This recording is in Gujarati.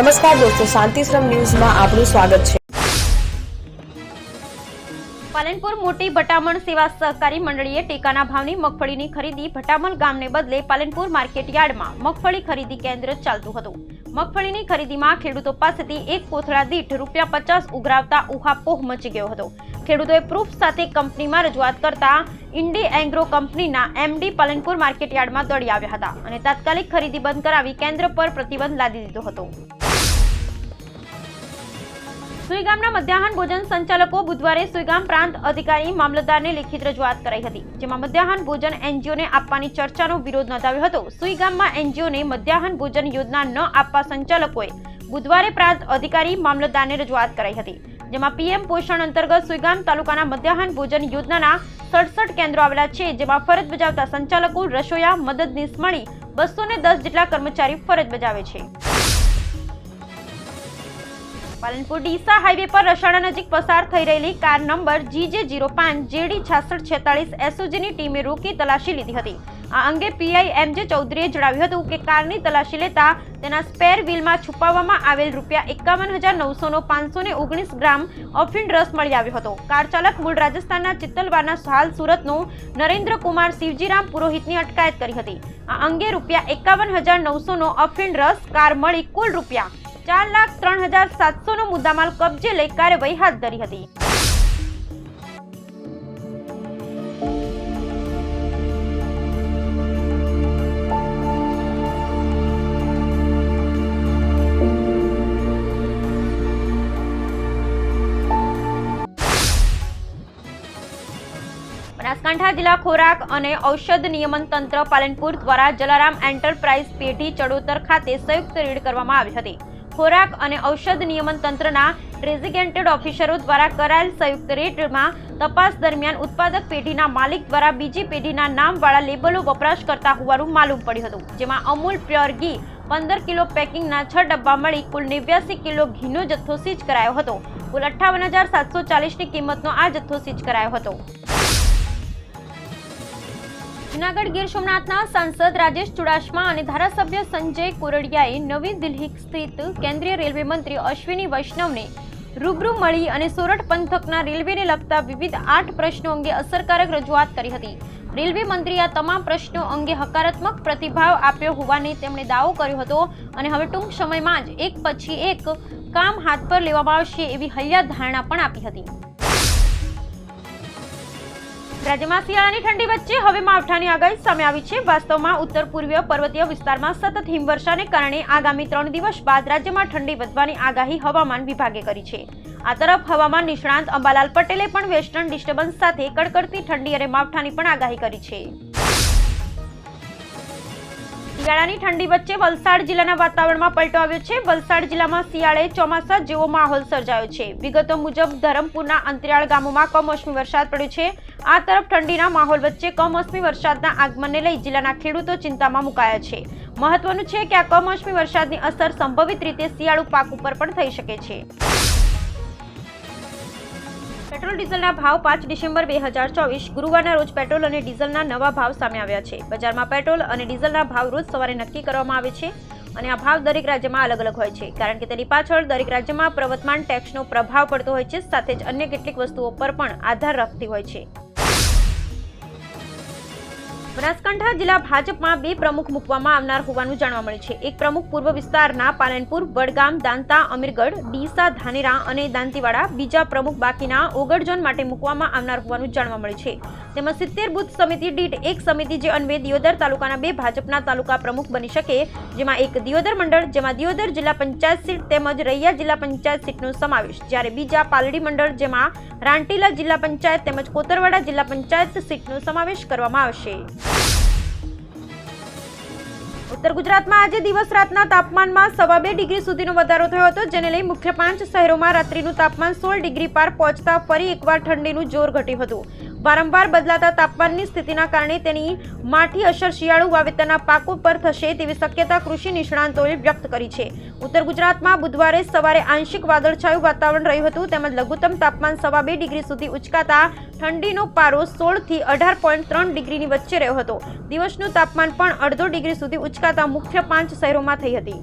નમસ્કાર દોસ્તો, શાંતિશ્રમ ન્યૂઝમાં આપનું સ્વાગત છે. પાલનપુર મોટી ભટામણ સેવા સહકારી મંડળીએ ટેકાના ભાવની મગફળીની ખરીદી ભટામણ ગામને બદલે પાલનપુર માર્કેટ યાર્ડમાં મગફળી ખરીદી કેન્દ્ર ચાલતું હતું. મગફળીની ખરીદીમાં ખેડૂતો પાસેથી એક કોથળા દીઠ રૂપિયા પચાસ ઉઘરાવતા ઉહાપોહ મચી ગયો હતો. ખેડૂતોએ પ્રૂફ સાથે કંપનીમાં રજૂઆત કરતા ઇન્ડી એગ્રો કંપનીના એમડી પાલનપુર માર્કેટ યાર્ડમાં દોડી આવ્યા હતા અને તાત્કાલિક ખરીદી બંધ કરાવી કેન્દ્ર પર પ્રતિબંધ લાદી દીધો હતો. સુઈગામના મધ્યાહન ભોજન સંચાલકો બુધવારે સુઈગામ પ્રાંત અધિકારી મામલતદારને લેખિત રજૂઆત કરાઈ હતી, જેમાં મધ્યાહન ભોજન એનજીઓને આપવાની ચર્ચાનો વિરોધ નોંધાવ્યો હતો. સુઈગામમાં એનજીઓને મધ્યાહન ભોજન યોજના ન આપવા સંચાલકોએ બુધવારે પ્રાંત અધિકારી મામલતદારને રજૂઆત કરાઈ હતી, જેમાં પીએમ પોષણ અંતર્ગત સુઈગામ તાલુકાના મધ્યાહન ભોજન યોજનાના સડસઠ કેન્દ્રો આવેલા છે, જેમાં ફરજ બજાવતા સંચાલકો રસોયા, મદદનીશ મળી બસો દસ જેટલા કર્મચારી ફરજ બજાવે છે. પાલનપુર ડીસા હાઈવે પર રસાડા નજીક પસાર થઈ રહેલી કાર નંબર જીજે જીરો પાંચ જેડી છાસઠ છેતાળીસ એસઓજીની ટીમે રોકી તલાશી લીધી હતી. આ અંગે પીઆઈ એમ જે ચૌધરીએ જણાવ્યું હતું કે કારની તલાશી લેતા તેના સ્પેર વ્હીલમાં છુપાવવામાં આવેલ રૂપિયા એકાવન હજાર નવસોનો પાંચસો ને ઓગણીસ ગ્રામ ઓફિન રસ મળી આવ્યો હતો. કાર ચાલક મૂળ રાજસ્થાનના ચિત્તલવારના હાલ સુરતનો નરેન્દ્ર કુમાર શિવજીરામ પુરોહિતની અટકાયત કરી હતી. આ અંગે રૂપિયા એકાવન હજાર નવસોનો અફીણ રસ કાર મળી કુલ રૂપિયા ચાર લાખ ત્રણ હજાર સાતસોનો મુદ્દામાલ કબજે લઈ કાર્યવાહી હાથ ધરી હતી. બનાસકાંઠા જિલ્લા ખોરાક અને ઔષધ નિયમન તંત્ર પાલનપુર દ્વારા જલારામ એન્ટરપ્રાઇઝ પેઢી ચડોતર ખાતે સંયુક્ત રેડ કરવામાં આવી હતી. ખોરાક અને ઔષધ નિયમન તંત્રના ડેઝિગ્નેટેડ ઓફિસરો દ્વારા કરાયેલ સંયુક્ત રેટમાં તપાસ દરમિયાન ઉત્પાદક પેઢીના માલિક દ્વારા બીજી પેઢીના નામવાળા લેબલો વપરાશ કરતા હોવાનું માલુમ પડ્યું હતું, જેમાં અમૂલ પ્યોર ઘી, પંદર કિલો પેકિંગના છ ડબ્બા મળી કુલ નેવ્યાસી કિલો ઘીનો જથ્થો સીજ કરાયો હતો, કુલ અઠ્ઠાવન હજાર સાતસો ચાલીસની કિંમતનો આ જથ્થો સીજ કરાયો હતો. જૂનાગઢ ગીર સોમનાથના સાંસદ રાજેશ ચુડાસમા અને ધારાસભ્ય સંજય કોરડિયાએ નવી દિલ્હી સ્થિત કેન્દ્રીય રેલવે મંત્રી અશ્વિની વૈષ્ણવને રૂબરૂ મળી અને સોરઠ પંથકના રેલવેને લગતા વિવિધ આઠ પ્રશ્નો અંગે અસરકારક રજૂઆત કરી હતી. રેલવે મંત્રીએ આ તમામ પ્રશ્નો અંગે હકારાત્મક પ્રતિભાવ આપ્યો હોવાની તેમણે દાવો કર્યો હતો અને હવે ટૂંક સમયમાં જ એક પછી એક કામ હાથ પર લેવામાં આવશે એવી હૈયા ધારણા પણ આપી હતી. રાજ્યમાં શિયાળાની ઠંડી વચ્ચે હવે માવઠાની આગાહી સામે આવી છે. વાસ્તવમાં ઉત્તર પૂર્વીય પર્વતીય વિસ્તારમાં સતત હિમવર્ષાને કારણે આગામી ત્રણ દિવસ બાદ રાજ્યમાં ઠંડી વધવાની આગાહી હવામાન વિભાગે કરી છે. આ તરફ હવામાન નિષ્ણાંત અંબાલાલ પટેલે પણ વેસ્ટર્ન ડિસ્ટર્બન્સ સાથે કડકડતી ઠંડી અને માવઠાની પણ આગાહી કરી છે. શિયાળાની ઠંડી વચ્ચે વલસાડ જિલ્લાના વાતાવરણમાં પલટો આવ્યો છે. વલસાડ જિલ્લામાં શિયાળે ચોમાસા જેવો માહોલ સર્જાયો છે. વિગતો મુજબ, ધરમપુરના અંતરિયાળ ગામોમાં કમોસમી વરસાદ પડ્યો છે. આ તરફ ઠંડીના માહોલ વચ્ચે કમોસમી વરસાદના આગમનને લઈ જિલ્લાના ખેડૂતો ચિંતામાં મુકાયા છે. મહત્વનું છે કે આ કમોસમી વરસાદની અસર સંભવિત રીતે શિયાળુ પાક ઉપર પણ થઈ શકે છે. પેટ્રોલ ડીઝલના ભાવ પાંચ ડિસેમ્બર બે હજાર ચોવીસ, ગુરુવારના રોજ પેટ્રોલ અને ડીઝલના નવા ભાવ સામે આવ્યા છે. બજારમાં પેટ્રોલ અને ડીઝલના ભાવ રોજ સવારે નક્કી કરવામાં આવે છે અને આ ભાવ દરેક રાજ્યમાં અલગ અલગ હોય છે. કારણ કે તેની પાછળ દરેક રાજ્યમાં પ્રવર્તમાન ટેક્સનો પ્રભાવ પડતો હોય છે, સાથે જ અન્ય કેટલીક વસ્તુઓ પર પણ આધાર રાખતી હોય છે. બનાસકાંઠા જિલ્લા ભાજપમાં બે પ્રમુખ મૂકવામાં આવનાર હોવાનું જાણવા મળે છે. એક પ્રમુખ પૂર્વ વિસ્તારના પાલનપુર, વડગામ, દાંતા, અમીરગઢ, ડીસા, ધાનેરા અને દાંતીવાડા, બીજા પ્રમુખ બાકીના ઓગળ માટે મૂકવામાં આવનાર હોવાનું જાણવા મળે છે. તેમાં સિત્તેર બુથ સમિતિ, દીઠ એક સમિતિ જે અન્વે દિયોદર તાલુકાના બે ભાજપના તાલુકા પ્રમુખ બની શકે, જેમાં એક દિયોદર મંડળ, જેમાં દિયોદર જિલ્લા પંચાયત સીટ તેમજ રૈયા જિલ્લા પંચાયત સીટનો સમાવેશ, જ્યારે બીજા પાલડી મંડળ જેમાં રાંટીલા જિલ્લા પંચાયત તેમજ કોતરવાડા જિલ્લા પંચાયત સીટનો સમાવેશ કરવામાં આવશે. ઉત્તર ગુજરાતમાં આજે દિવસ રાતના તાપમાનમાં સવા બે ડિગ્રી સુધીનો વધારો થયો હતો, જેને લઈ મુખ્ય પાંચ શહેરોમાં રાત્રિનું તાપમાન સોળ ડિગ્રી પાર પહોંચતા ફરી એકવાર ઠંડીનું જોર ઘટ્યું હતું. વારંવાર બદલાતા તાપમાનની સ્થિતિના કારણે તેની માઠી અસર શિયાળુ વાવેતરના પાકો પર થશે તેવી શક્યતા કૃષિ નિષ્ણાંતોએ વ્યક્ત કરી છે. ઉત્તર ગુજરાતમાં બુધવારે સવારે આંશિક વાદળછાયું વાતાવરણ રહ્યું હતું, તેમજ લઘુત્તમ તાપમાન સવા બે ડિગ્રી સુધી ઉચકાતા ઠંડીનો પારો સોળથી અઢાર પોઈન્ટ ત્રણ ડિગ્રીની વચ્ચે રહ્યો હતો. દિવસનું તાપમાન પણ અડધો ડિગ્રી સુધી ઉચકાતા મુખ્ય પાંચ શહેરોમાં થઈ હતી.